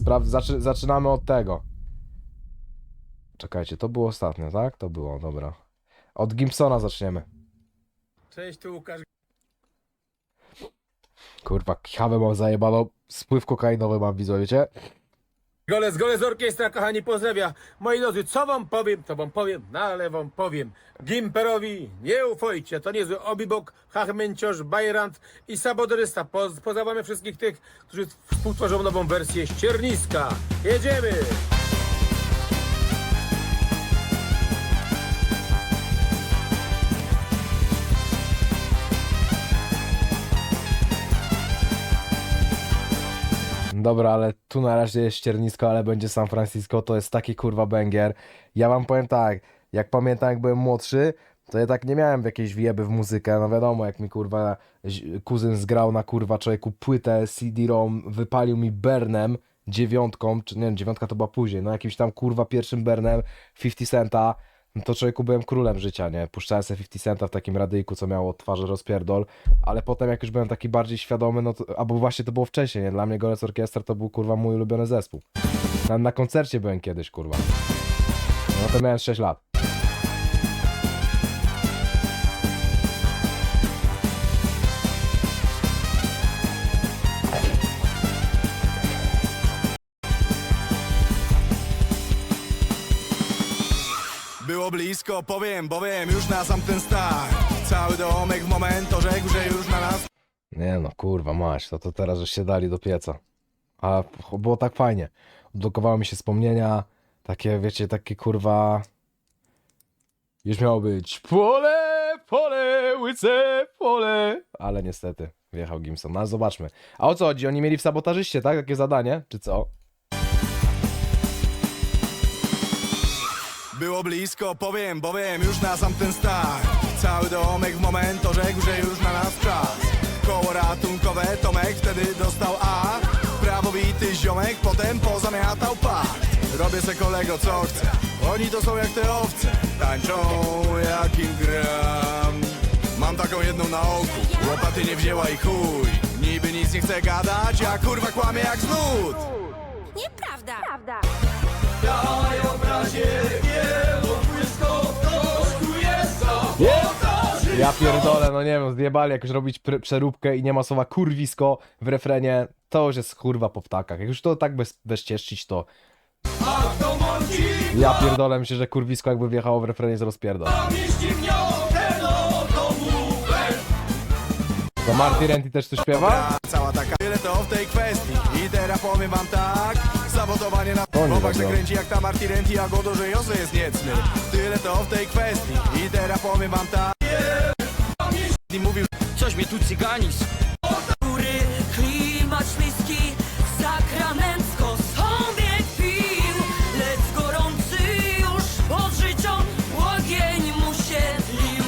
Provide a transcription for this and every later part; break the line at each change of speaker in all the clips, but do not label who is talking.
Spraw... Zaczy... Zaczynamy od tego. Czekajcie, to było ostatnio, tak? To było, dobra. Od Gimpsona zaczniemy.
Cześć, tu Łukasz.
Kurwa, kawę mam zajebano, spływ kokainowy mam, widzowie, wiecie?
Golec, golec orkiestra, kochani, pozdrawia. Moi drodzy, co wam powiem, to wam powiem, no ale wam powiem. Gimperowi nie ufajcie, to niezły obibok, hachmęciosz, bajrant i sabodorysta. Poz, pozdrawiamy wszystkich tych, którzy współtworzą nową wersję ścierniska. Jedziemy!
Dobra, ale tu na razie jest ściernisko, ale będzie San Francisco, to jest taki kurwa banger. Ja wam powiem tak, jak pamiętam jak byłem młodszy, to ja tak nie miałem jakiejś wieby w muzykę, no wiadomo, jak mi kurwa kuzyn zgrał na kurwa człowieku płytę CD-ROM, wypalił mi Bernem, dziewiątką, czy nie wiem, dziewiątka to była później, no jakimś tam kurwa pierwszym Bernem 50 Centa, no to człowieku byłem królem życia, nie? Puszczałem sobie 50 Centa w takim radyjku, co miało twarzy rozpierdol, ale potem jak już byłem taki bardziej świadomy, no to, albo właśnie to było wcześniej, nie? Dla mnie Golec Orkiestra to był kurwa mój ulubiony zespół. Na, na koncercie byłem kiedyś, kurwa. No to miałem 6 lat.
Blisko, powiem, bowiem już na sam ten start Cały domek w moment orzekł, że już na nas
Nie no, kurwa, masz, to, to teraz już się dali do pieca. A było tak fajnie. Odblokowały mi się wspomnienia, takie, wiecie, takie kurwa... Już miało być pole, pole, łyce, pole. Ale niestety, wjechał Gimson. No zobaczmy. A o co chodzi? Oni mieli w sabotażyście, tak? Takie zadanie? Czy co?
Było blisko, powiem, bowiem już na sam ten start. Cały domek w moment orzekł, że już na nas czas. Koło ratunkowe Tomek wtedy dostał A. Prawowity ziomek potem pozamiatał pakt. Robię se kolego co chcę. Oni to są jak te owce. Tańczą jak im gram. Mam taką jedną na oku. Łopaty nie wzięła i chuj. Niby nic nie chce gadać, a kurwa kłamie jak znud.
Nieprawda. Prawda.
Ja pierdolę, no nie wiem, zjebali jakoś robić pr- przeróbkę i nie ma słowa kurwisko w refrenie. To już jest kurwa po ptakach. Jak już to tak bez, bezcieszczyć, to... Ja pierdolę, myślę, że kurwisko jakby wjechało w refrenie z rozpierdol. To Marty Renty też tu śpiewa?
Cała taka tyle to w tej kwestii I teraz powiem wam tak Sabotowanie na głowach się kręci jak ta Marty Renty A godo, że Jose jest niecny Tyle to w tej kwestii I teraz powiem wam tak I mówił
Coś mnie tu cyganizm
Góry, klimat śliski, sakramencko sobie pił. Lecz gorący już pod życią ogień mu się lił.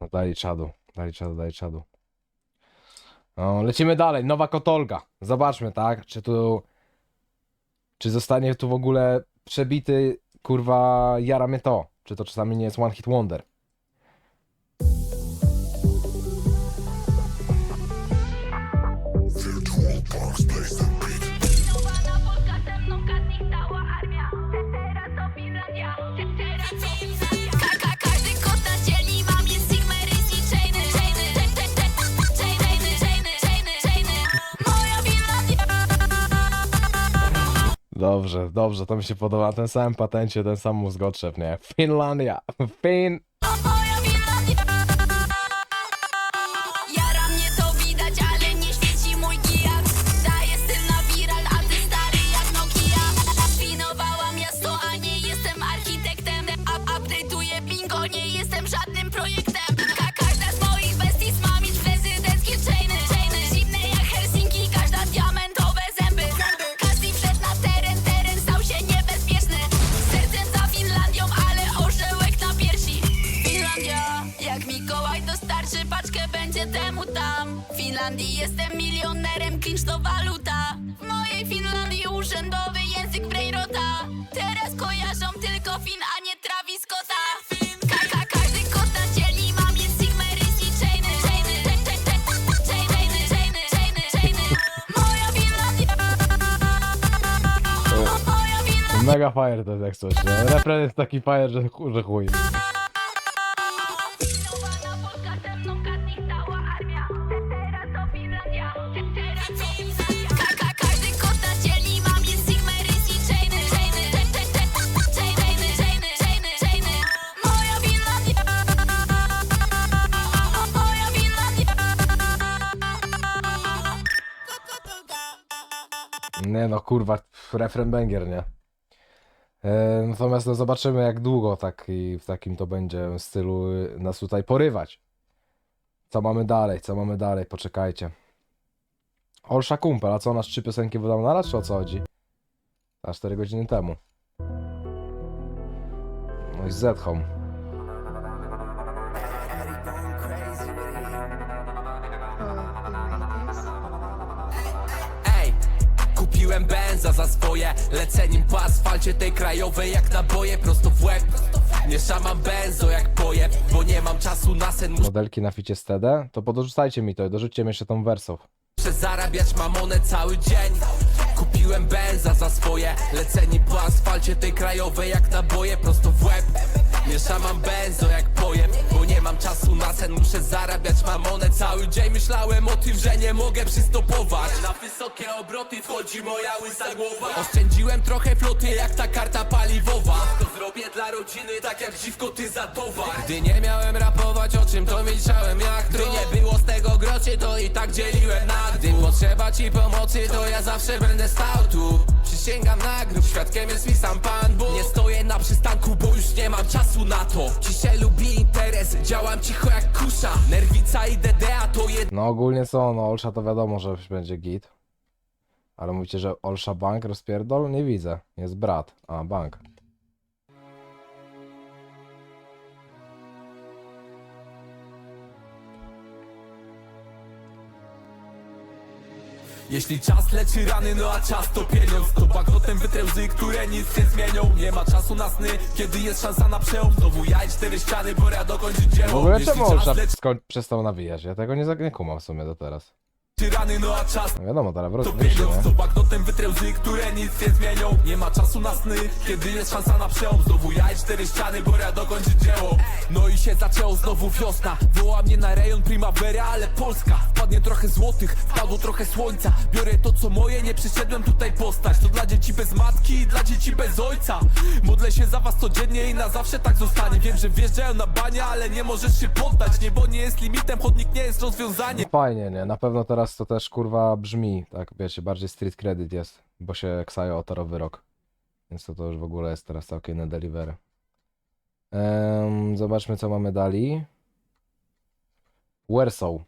No dali czadu, dali czadu, dali czadu. No, lecimy dalej, nowa kotolga. Zobaczmy, tak, czy tu... Czy zostanie tu w ogóle przebity, kurwa, jara mnie to. Czy to czasami nie jest one hit wonder.
To Finlandia teraz to
Dobrze, dobrze, to mi się podoba. Na tym samym patencie, ten sam mózgotrzep, nie? Finlandia, Fin...
Finlandii. Jestem milionerem, klincz to waluta W mojej Finlandii urzędowy język Brainrota Teraz kojarzą tylko Fin, a nie Travis Scotta. Każdy
Mega fire to jest jak coś, nie? Refren jest taki fire, że, chu- że chuj. Nie no, kurwa, refren banger, nie? E, natomiast no, zobaczymy jak długo tak i w takim to będzie stylu y, nas tutaj porywać. Co mamy dalej, co mamy dalej, poczekajcie. Olsza Kumpel, a co, nasz trzy piosenki wydał naraz, czy o co chodzi? A 4 godziny temu. No i
kupiłem benza za swoje Lecę nim po asfalcie tej krajowej jak naboje Prosto w łeb. Nie szamam benzo jak pojeb Bo nie mam czasu na sen.
Modelki na ficie STD, to podrzucajcie mi to i dorzućcie mi jeszcze tą.
Muszę zarabiać mamonę cały dzień. Kupiłem benza za swoje Lecę nim po asfalcie tej krajowej jak naboje Prosto w łeb. Nie szamam benzo jak pojeb nie mam czasu na sen Muszę zarabiać mamonę. Cały dzień Myślałem o tym, że nie mogę przystopować. Na wysokie obroty wchodzi moja łysa głowa. Oszczędziłem trochę floty jak ta karta paliwowa. To zrobię dla rodziny tak jak dziwko ty za towar. Gdy nie miałem rapować o czym to milczałem jak Gdy nie było z tego grocie to i tak dzieliłem na Gdy potrzeba ci pomocy to ja zawsze będę stał tu Przysięgam na grób, świadkiem jest mi sam Pan Bóg Nie stoję na przystanku, bo już nie mam czasu na to Dzisiaj lubi interes, działam cicho jak kusza Nerwica i DDA to jedno
No ogólnie co, no Olsza to wiadomo, że będzie git. Ale mówicie, że Olsza bank rozpierdol? Nie widzę. Jest brat. A, bank.
Jeśli czas leczy rany, no a czas to pieniądz To banknotem wytrę łzy, które nic nie zmienią Nie ma czasu na sny, kiedy jest szansa na przełom Znowu ja i cztery ściany, bo ja dokończyć dzieło
W ogóle
Jeśli
czemu
czas leczy
przestał nawijać? Ja tego nie, za- nie kumam w sumie do teraz.
Rany, no a czas
No wiadomo, teraz
to
wyjście,
pieniądz.
nie?
To banknotem wytrę łzy, które nic nie zmienią. Nie ma czasu na sny, kiedy jest szansa na przełom. Znowu ja i cztery ściany, bo ja dzieło. No i się zaczęło znowu wiosna. Woła mnie na rejon Primavera, ale Polska Wpadnie trochę złotych, wpadło trochę słońca. Biorę to co moje, nie przyszedłem tutaj postać. To dla dzieci bez matki i dla dzieci bez ojca. Modlę się za was codziennie i na zawsze tak zostanie. Wiem, że wjeżdżają na banie, ale nie możesz się poddać Niebo nie jest limitem, chodnik nie jest rozwiązaniem.
Fajnie, nie? Na pewno teraz to też kurwa brzmi, tak wiecie, bardziej street credit jest, bo się Ksajo o torowy rok. Więc to, to już w ogóle jest teraz całkiem na delivery. Zobaczmy co mamy dalej. Wersow.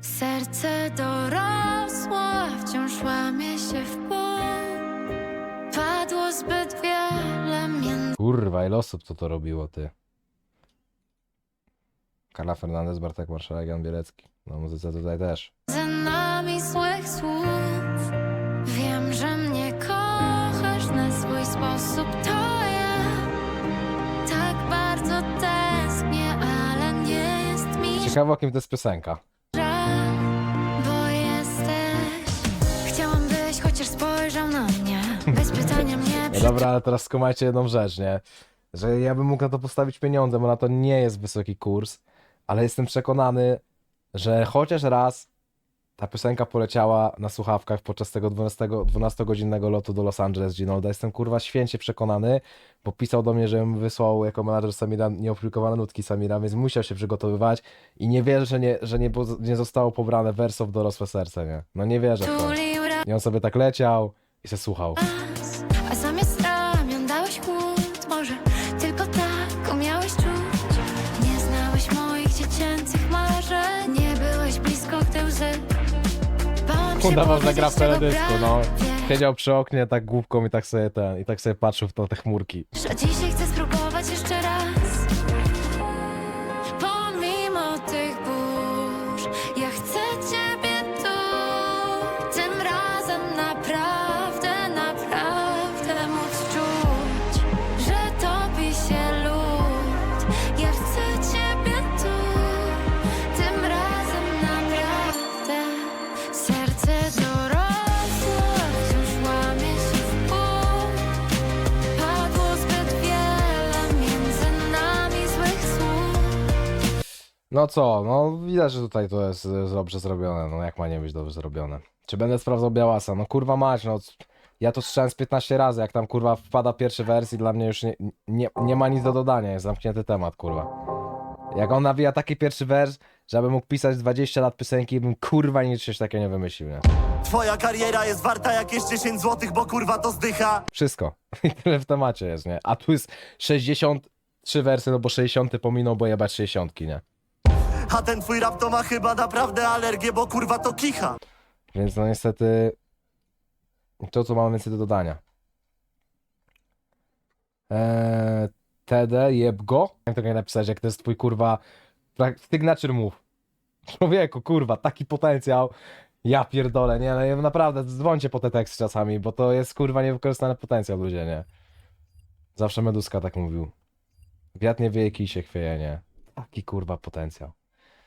Serce dorosło, a wciąż łamie się w pół. Padło zbyt wiele między
Kurwa, ile osób to to robiło, ty? Karla Fernandez, Bartek Marszałek, Jan Bielecki. No muzyce tutaj też.
nami złych słów. Wiem, że mnie kochasz na swój sposób, to ja. Tak bardzo tęsknię, ale nie jest mi
Ciekawe o kim to jest piosenka.
żal, bo jesteś. Chciałam byś chociaż spojrzał na mnie, bez pytania mnie
No dobra, ale teraz skumajcie jedną rzecz, nie? Że ja bym mógł na to postawić pieniądze, bo na to nie jest wysoki kurs, ale jestem przekonany, że chociaż raz ta piosenka poleciała na słuchawkach podczas tego 12, 12-godzinnego lotu do Los Angeles Ginolda. Jestem kurwa święcie przekonany, bo pisał do mnie, żebym wysłał jako menadżer Samira nieopublikowane nutki Samira, więc musiał się przygotowywać i nie wierzę, że nie, że nie, nie zostało pobrane werso w dorosłe serce, nie? No nie wierzę w to. I on sobie tak leciał i se słuchał. Udawał, że gra w teledysku, no. Siedział przy oknie tak główką i tak sobie ten, i tak sobie patrzył w to, te chmurki.
Że dzisiaj chcę
No co, no widać, że tutaj to jest e, dobrze zrobione, no jak ma nie być dobrze zrobione. Czy będę sprawdzał Białasa? No kurwa mać, no c- ja to słyszałem z 15 razy, jak tam kurwa wpada pierwszy wers i dla mnie już nie, nie, nie ma nic do dodania, jest zamknięty temat, kurwa. Jak on nawija taki pierwszy wers, żebym mógł pisać 20 lat piosenki, bym kurwa nic się takiego nie wymyślił, nie?
Twoja kariera jest warta jakieś 10 złotych, bo kurwa to zdycha
Wszystko. I tyle w temacie jest, nie? A tu jest 63 wersy, no bo 60 pominął, bo jebać 60, nie?
A ten twój rap to ma chyba naprawdę alergię, bo kurwa to kicha
Więc no niestety to co mamy więcej do dodania. Eee, TD, jeb go. Jak tego nie napisać, jak to jest twój kurwa pra- signature move. Człowieku, kurwa, taki potencjał. Ja pierdolę, nie, no naprawdę dzwońcie po te teksty czasami, bo to jest kurwa niewykorzystany potencjał ludzie, nie. Zawsze Meduska tak mówił. Wiatr nie wieje, kij się chwieje, nie. Taki kurwa potencjał.